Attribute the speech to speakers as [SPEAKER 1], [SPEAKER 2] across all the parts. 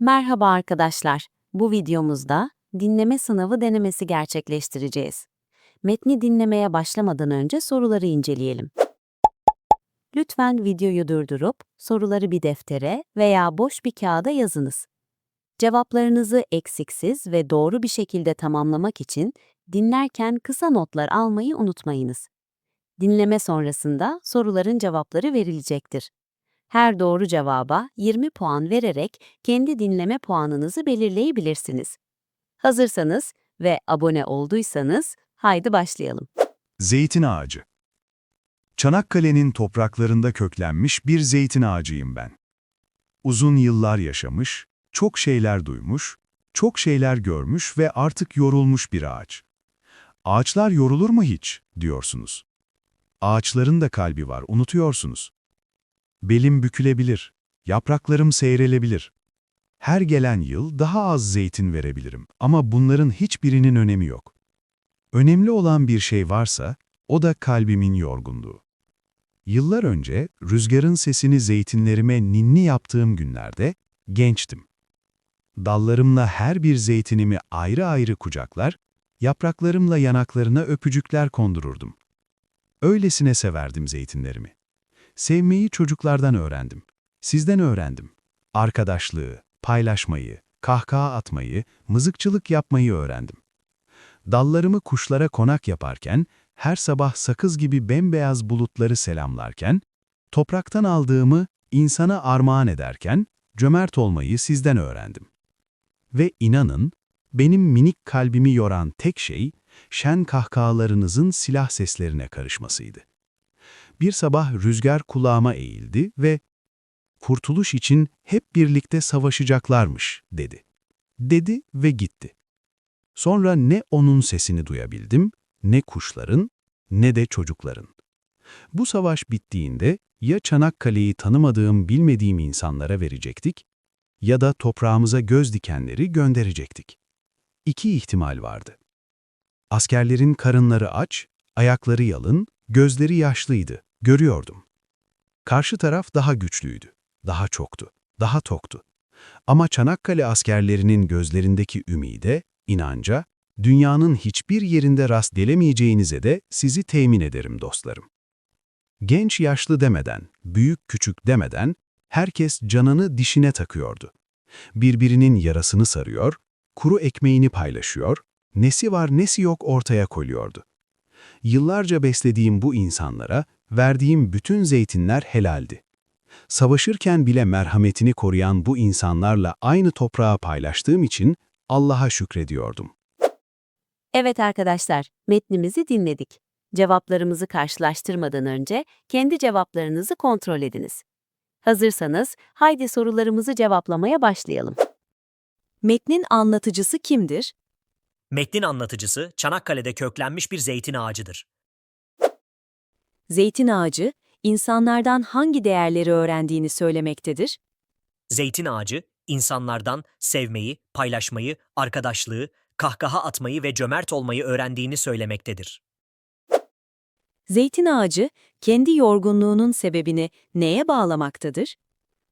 [SPEAKER 1] Merhaba arkadaşlar. Bu videomuzda dinleme sınavı denemesi gerçekleştireceğiz. Metni dinlemeye başlamadan önce soruları inceleyelim. Lütfen videoyu durdurup soruları bir deftere veya boş bir kağıda yazınız. Cevaplarınızı eksiksiz ve doğru bir şekilde tamamlamak için dinlerken kısa notlar almayı unutmayınız. Dinleme sonrasında soruların cevapları verilecektir. Her doğru cevaba 20 puan vererek kendi dinleme puanınızı belirleyebilirsiniz. Hazırsanız ve abone olduysanız haydi başlayalım.
[SPEAKER 2] Zeytin ağacı. Çanakkale'nin topraklarında köklenmiş bir zeytin ağacıyım ben. Uzun yıllar yaşamış, çok şeyler duymuş, çok şeyler görmüş ve artık yorulmuş bir ağaç. Ağaçlar yorulur mu hiç, diyorsunuz. Ağaçların da kalbi var, unutuyorsunuz. Belim bükülebilir, yapraklarım seyrelebilir. Her gelen yıl daha az zeytin verebilirim ama bunların hiçbirinin önemi yok. Önemli olan bir şey varsa, o da kalbimin yorgunluğu. Yıllar önce rüzgarın sesini zeytinlerime ninni yaptığım günlerde gençtim. Dallarımla her bir zeytinimi ayrı ayrı kucaklar, yapraklarımla yanaklarına öpücükler kondururdum. Öylesine severdim zeytinlerimi. Sevmeyi çocuklardan öğrendim. Sizden öğrendim. Arkadaşlığı, paylaşmayı, kahkaha atmayı, mızıkçılık yapmayı öğrendim. Dallarımı kuşlara konak yaparken, her sabah sakız gibi bembeyaz bulutları selamlarken, topraktan aldığımı insana armağan ederken, cömert olmayı sizden öğrendim. Ve inanın, benim minik kalbimi yoran tek şey, şen kahkahalarınızın silah seslerine karışmasıydı. Bir sabah rüzgar kulağıma eğildi ve kurtuluş için hep birlikte savaşacaklarmış, dedi. Dedi ve gitti. Sonra ne onun sesini duyabildim, ne kuşların, ne de çocukların. Bu savaş bittiğinde ya Çanakkale'yi tanımadığım, bilmediğim insanlara verecektik ya da toprağımıza göz dikenleri gönderecektik. İki ihtimal vardı. Askerlerin karınları aç, ayakları yalın, gözleri yaşlıydı, görüyordum. Karşı taraf daha güçlüydü, daha çoktu, daha toktu. Ama Çanakkale askerlerinin gözlerindeki ümide, inanca, dünyanın hiçbir yerinde rast gelemeyeceğinize de sizi temin ederim dostlarım. Genç yaşlı demeden, büyük küçük demeden, herkes canını dişine takıyordu. Birbirinin yarasını sarıyor, kuru ekmeğini paylaşıyor, nesi var nesi yok ortaya koyuyordu. Yıllarca beslediğim bu insanlara verdiğim bütün zeytinler helaldi. Savaşırken bile merhametini koruyan bu insanlarla aynı toprağı paylaştığım için Allah'a şükrediyordum.
[SPEAKER 1] Evet arkadaşlar, metnimizi dinledik. Cevaplarımızı karşılaştırmadan önce kendi cevaplarınızı kontrol ediniz. Hazırsanız haydi sorularımızı cevaplamaya başlayalım. Metnin anlatıcısı kimdir?
[SPEAKER 3] Metnin anlatıcısı Çanakkale'de köklenmiş bir zeytin ağacıdır.
[SPEAKER 1] Zeytin ağacı, insanlardan hangi değerleri öğrendiğini söylemektedir?
[SPEAKER 3] Zeytin ağacı, insanlardan sevmeyi, paylaşmayı, arkadaşlığı, kahkaha atmayı ve cömert olmayı öğrendiğini söylemektedir.
[SPEAKER 1] Zeytin ağacı, kendi yorgunluğunun sebebini neye bağlamaktadır?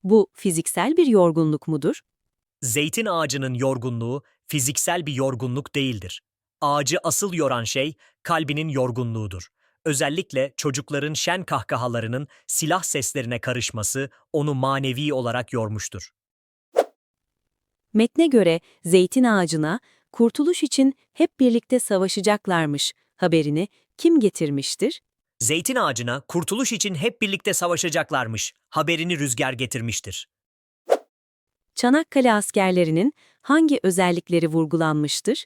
[SPEAKER 1] Bu fiziksel bir yorgunluk mudur?
[SPEAKER 3] Zeytin ağacının yorgunluğu fiziksel bir yorgunluk değildir. Ağacı asıl yoran şey kalbinin yorgunluğudur. Özellikle çocukların şen kahkahalarının silah seslerine karışması onu manevi olarak yormuştur.
[SPEAKER 1] Metne göre zeytin ağacına kurtuluş için hep birlikte savaşacaklarmış haberini kim getirmiştir?
[SPEAKER 3] Zeytin ağacına kurtuluş için hep birlikte savaşacaklarmış haberini rüzgar getirmiştir.
[SPEAKER 1] Çanakkale askerlerinin hangi özellikleri vurgulanmıştır?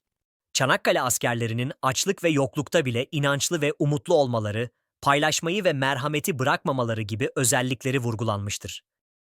[SPEAKER 3] Çanakkale askerlerinin açlık ve yoklukta bile inançlı ve umutlu olmaları, paylaşmayı ve merhameti bırakmamaları gibi özellikleri vurgulanmıştır.